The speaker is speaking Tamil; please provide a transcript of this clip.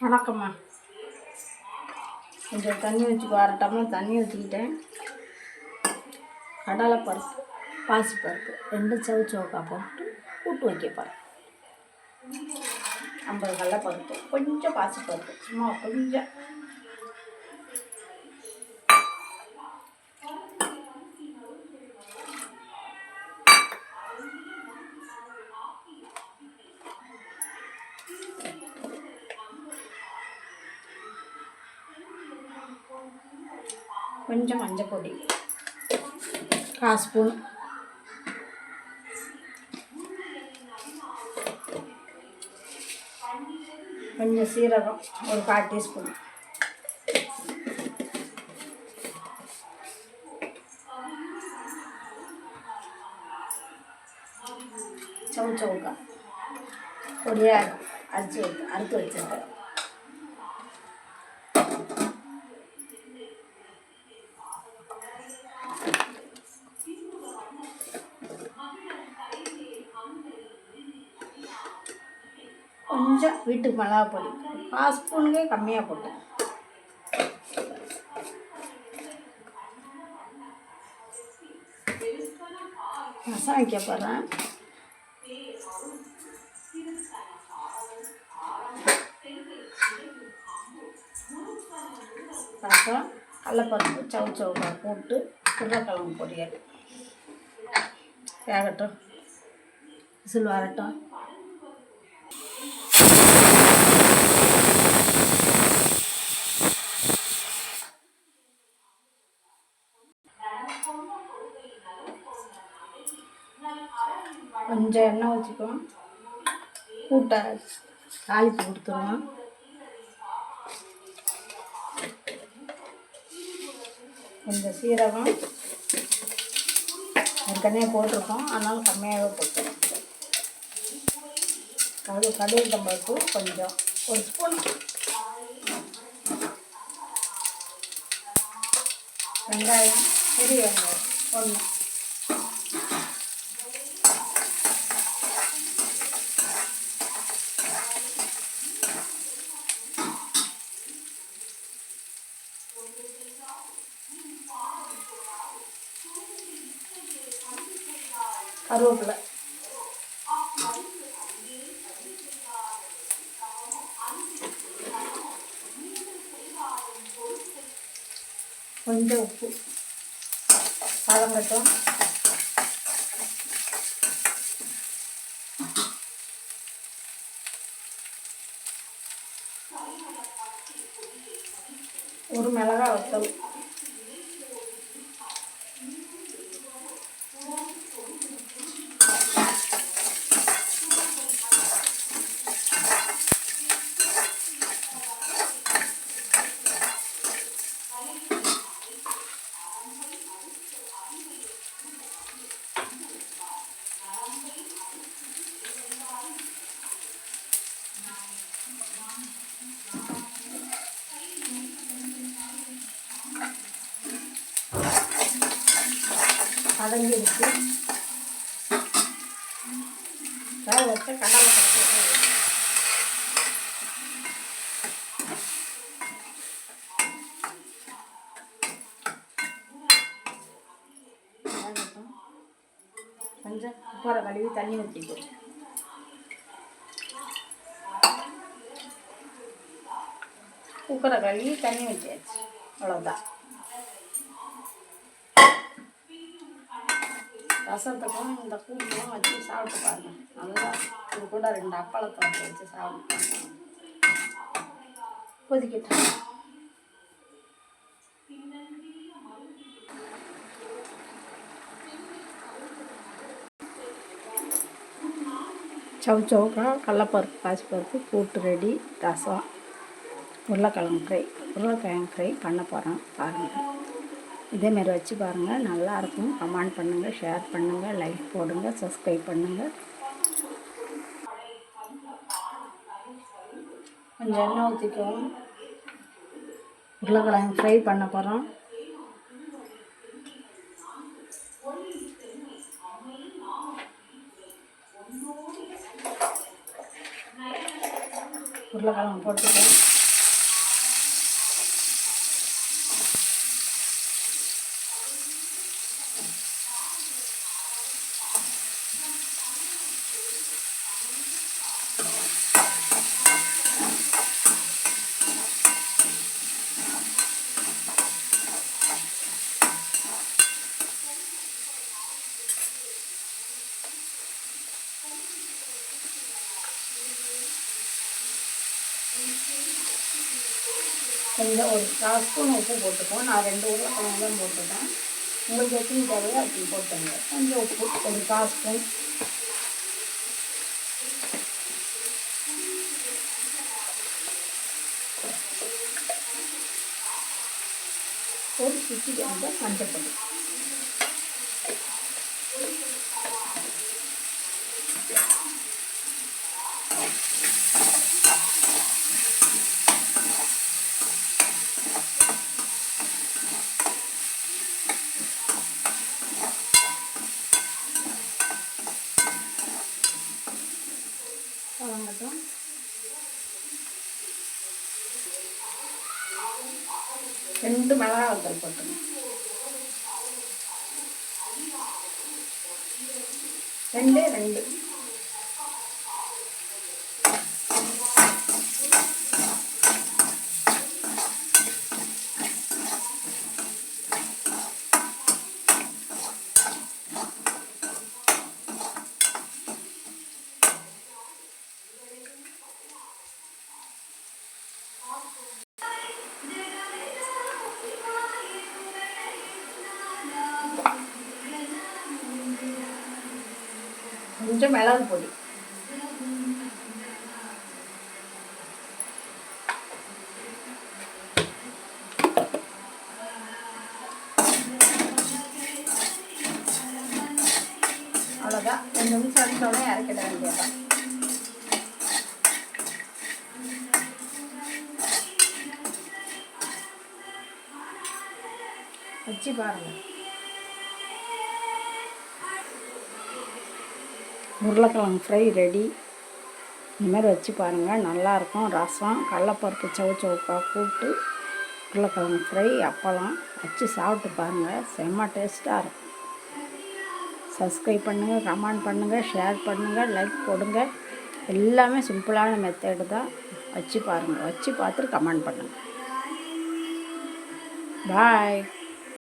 வணக்கம்மா. கொஞ்சம் தண்ணி வச்சு அரை டம்ளர் தண்ணி ஊற்றிக்கிட்டேன் பாசி பாசிப்பருப்பு ரெண்டு சவு போட்டு கூட்டு வைக்க போகிறேன் ஐம்பது கடலை பருப்பு கொஞ்சம் பாசிப்பருப்பு சும்மா கொஞ்சம். கொஞ்சம் மஞ்சள் பொடி. கால் ஸ்பூன். கொஞ்சம் சீரகம் ஒரு கால் டீஸ்பூன். சவு சவுக்கா பொடியாக அரைச்சி அறுத்து வச்சுருக்கேன். கொஞ்சம் வீட்டுக்கு மிளகா பொடி கால் ஸ்பூனுக்கே கம்மியாக போட்டேன் ரசம் வைக்க போகிறேன் ரசம் கடலப்பருப்பு சவு சவுக்காக போட்டு உருளைக்கிழங்கு பொரியல். வேகட்டும். விசில் வரட்டும். கொஞ்சம் எண்ணெய் வச்சுக்குவோம் கூட்டை தாளிப்பு கொடுத்துருவோம் கொஞ்சம் சீரகம் ஏற்கனவே போட்டிருக்கோம். அதனால் கம்மியாகவே போட்டுருவோம் கடு கடுகு தம்பருப்பு கொஞ்சம். ஒரு ஸ்பூன். வெங்காயம் பெரிய வெங்காயம் ஒன்று கருவேப்பிலை. கொஞ்சம் உப்பு. வதங்கட்டும் ஒரு மிளகா வத்தல். அடங்கிடுச்சு வேக வச்ச கடலை பருப்பு கொஞ்சம் குக்கரை கழுவி தண்ணி ஊற்றிட்டு குக்கரை கழுவி தண்ணி ஊற்றியாச்சு அவ்வளோதான் ரசத்துக்கும் இந்த கூட்டுக்கும் வச்சு சாப்பிட்டு பாருங்க. நல்லா இது கூட ரெண்டு அப்பளத்தை வச்சு வச்சு சாப்பிட்டு பாருங்க. சவு சவுக்கா கடலப்பருப்பு பாசிப்பருப்பு கூட்டு ரெடி ரசம் உருளைக்கிழங்கு ஃப்ரை உருளைக்கிழங்கு ஃப்ரை பண்ண போகிறேன் பாருங்கள் இதேமாரி வச்சு பாருங்கள் நல்லாயிருக்கும். கமெண்ட் பண்ணுங்கள் ஷேர் பண்ணுங்கள் லைக் போடுங்கள் சப்ஸ்கிரைப் பண்ணுங்கள் கொஞ்சம் எண்ணெய் ஊற்றிக்குவோம் உருளைக்கிழங்கு ஃப்ரை பண்ண போகிறோம் உருளைக்கிழங்கு போட்டுக்கோம் கொஞ்சம் ஒரு கால் ஸ்பூன் உப்பு போட்டுப்போம் நான் ரெண்டு உருளைக்கிழங்கு தான் போட்டுட்டேன். உங்களுக்கு எத்தனை தேவையோ அப்படி போட்டுங்க கொஞ்சம் உப்பு ஒரு கால் ஸ்பூன் ஒரு சுற்றி வந்து மஞ்சள் பொடி வதங்கட்டும் ரெண்டு மிளகா வத்தல் போட்டுங்க ரெண்டே ரெண்டு. கொஞ்சம் மிளகு பொடி. அவ்வளோதான் ரெண்டு நிமிஷம் அடிச்சோடனே இறக்கிட வேண்டியதான் வச்சு பாருங்கள் உருளைக்கிழங்கு ஃப்ரை ரெடி. இந்த மாதிரி வச்சு பாருங்கள் நல்லாயிருக்கும். ரசம் கடலப்பருப்பு சவு சவுக்காக கூப்பிட்டு உருளைக்கிழங்கு ஃப்ரை அப்பளம் வச்சு சாப்பிட்டு பாருங்கள் செம்ம டேஸ்ட்டாக இருக்கும். சப்ஸ்கிரைப் பண்ணுங்கள் கமெண்ட் பண்ணுங்கள் ஷேர் பண்ணுங்கள் லைக் கொடுங்க எல்லாமே சிம்பிளான மெத்தேடு தான். வச்சு பாருங்கள் வச்சு பார்த்துட்டு கமெண்ட் பண்ணுங்கள் பாய்